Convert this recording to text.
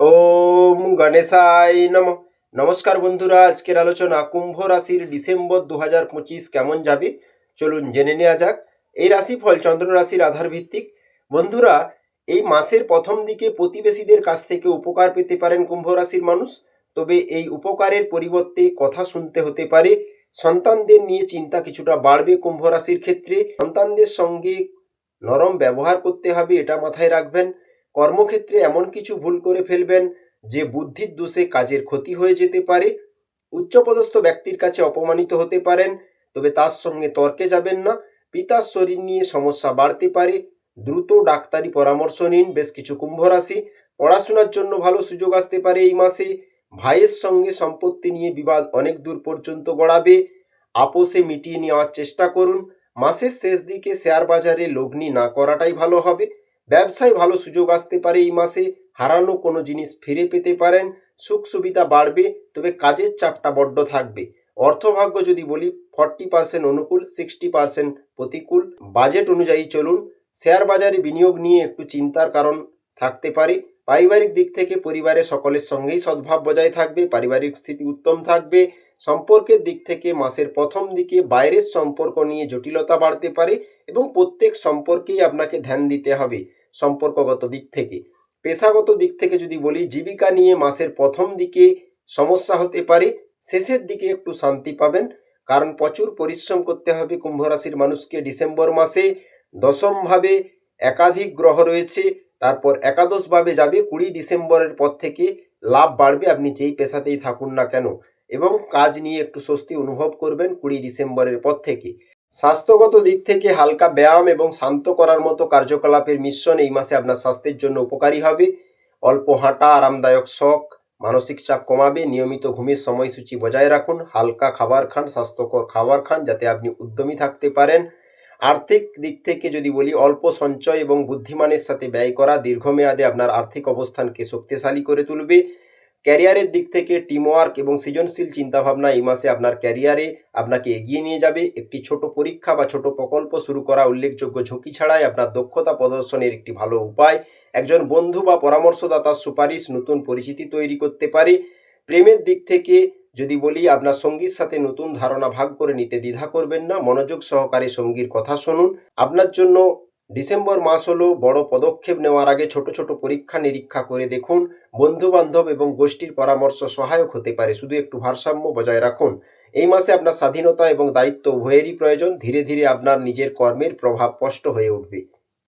ওম গণেশাই নম। নমস্কার বন্ধুরা, আজকের আলোচনা কুম্ভ রাশির ডিসেম্বর দু হাজার পঁচিশ কেমন যাবে? চলুন জেনে নেওয়া যাক। এই রাশিফল চন্দ্র রাশির আধার ভিত্তিক বন্ধুরা, এই মাসের প্রথম দিকে প্রতিবেশীদের কাছ থেকে উপকার পেতে পারেন কুম্ভ রাশির মানুষ। তবে এই উপকারের পরিবর্তে কথা শুনতে হতে পারে। সন্তানদের নিয়ে চিন্তা কিছুটা বাড়বে কুম্ভ রাশির ক্ষেত্রে। সন্তানদের সঙ্গে নরম ব্যবহার করতে হবে, এটা মাথায় রাখবেন। কর্মক্ষেত্রে এমন কিছু ভুল করে ফেলবেন যে বুদ্ধির দোষে কাজের ক্ষতি হয়ে যেতে পারে, উচ্চপদস্থ ব্যক্তির কাছে অপমানিত হতে পারেন, তবে তার সঙ্গে তর্কে যাবেন না, পিতার শরীর নিয়ে সমস্যা বাড়তে পারে, দ্রুত ডাক্তারি পরামর্শ নিন, বেশ কিছু কুম্ভ রাশি পড়াশোনার জন্য ভালো সুযোগ আসতে পারে এই মাসে, ভাইয়ের সঙ্গে সম্পত্তি নিয়ে বিবাদ অনেক দূর পর্যন্ত গড়াবে, আপোষে মিটিয়ে নেওয়ার চেষ্টা করুন, মাসের শেষ দিকে শেয়ার বাজারে লগ্নি না করাটাই ভালো হবে ব্যবসায় ভালো সুযোগ আসতে পারে এই মাসে, হারানো কোনো জিনিস ফিরে পেতে পারেন, সুখ সুবিধা বাড়বে, তবে কাজের চাপটা বড্ড থাকবে। অর্থভাগ্য যদি বলি ফর্টি পার্সেন্ট অনুকূল সিক্সটি পার্সেন্ট প্রতিকূল। বাজেট অনুযায়ী চলুন, শেয়ার বাজারে বিনিয়োগ নিয়ে একটু চিন্তার কারণ থাকতে পারে। পারিবারিক দিক থেকে পরিবারের সকলের সঙ্গেই সদ্ভাব বজায় থাকবে, পারিবারিক স্থিতি উত্তম থাকবে। সম্পর্কের দিক থেকে মাসের প্রথম দিকে বাইরের সম্পর্ক নিয়ে জটিলতা বাড়তে পারে এবং প্রত্যেক সম্পর্কেই আপনাকে ধ্যান দিতে হবে। সম্পর্কগত দিক থেকে। পেশাগত দিক থেকে যদি বলি, জীবিকা নিয়ে মাসের প্রথম দিকে সমস্যা হতে পারে, শেষের দিকে একটু শান্তি পাবেন। কারণ প্রচুর পরিশ্রম করতে হবে কুম্ভ রাশির মানুষকে। ডিসেম্বর মাসে দশমভাবে একাধিক গ্রহ রয়েছে, তারপর একাদশভাবে যাবে, কুড়ি ডিসেম্বরের পর থেকে লাভ বাড়বে, আপনি যেই পেশাতেই থাকুন না কেন। এবং কাজ নিয়ে একটু স্বস্তি অনুভব করবেন কুড়ি ডিসেম্বরের পর থেকে। স্বাস্থ্যগত দিক থেকে হালকা ব্যায়াম এবং শান্ত করার মতো কার্যকলাপের মিশ্রণ এই মাসে আপনার স্বাস্থ্যের জন্য উপকারী হবে। অল্প হাঁটা, আরামদায়ক শখ, মানসিক চাপ কমাবে, নিয়মিত ঘুমের সময়সূচি বজায় রাখুন, হালকা খাবার খান, স্বাস্থ্যকর খাবার খান যাতে আপনি উদ্যমী থাকতে পারেন। আর্থিক দিক থেকে যদি বলি, অল্প সঞ্চয় এবং বুদ্ধিমানের সাথে ব্যয় করা দীর্ঘমেয়াদে আপনার আর্থিক অবস্থানকে শক্তিশালী করে তুলবে। ক্যারিয়ারের দিক থেকে টিমওয়ার্ক এবং সৃজনশীল চিন্তাভাবনা এই মাসে আপনার ক্যারিয়ারে আপনাকে এগিয়ে নিয়ে যাবে। একটি ছোট পরীক্ষা বা ছোট প্রকল্প শুরু করা উল্লেখযোগ্য ঝুঁকি ছাড়াই আপনার দক্ষতা প্রদর্শনের একটি ভালো উপায়। একজন বন্ধু বা পরামর্শদাতার সুপারিশ নতুন পরিচিতি তৈরি করতে পারে। প্রেমের দিক থেকে যদি বলি, আপনার সঙ্গীর সাথে নতুন ধারণা ভাগ করে নিতে দ্বিধা করবেন না। মনোযোগ সহকারে সঙ্গীর কথা শুনুন। আপনার জন্য ডিসেম্বর মাস হলো বড় পদক্ষেপ নেওয়ার আগে ছোট ছোট পরীক্ষা নিরীক্ষা করে দেখুন বন্ধু বান্ধব এবং গোষ্ঠীর পরামর্শ সহায়ক হতে পারে। শুধু একটু ভারসাম্য বজায় রাখুন। এই মাসে আপনার স্বাধীনতা এবং দায়িত্ব উভয়েরই প্রয়োজন। ধীরে ধীরে আপনার নিজের কর্মের প্রভাব স্পষ্ট হয়ে উঠবে।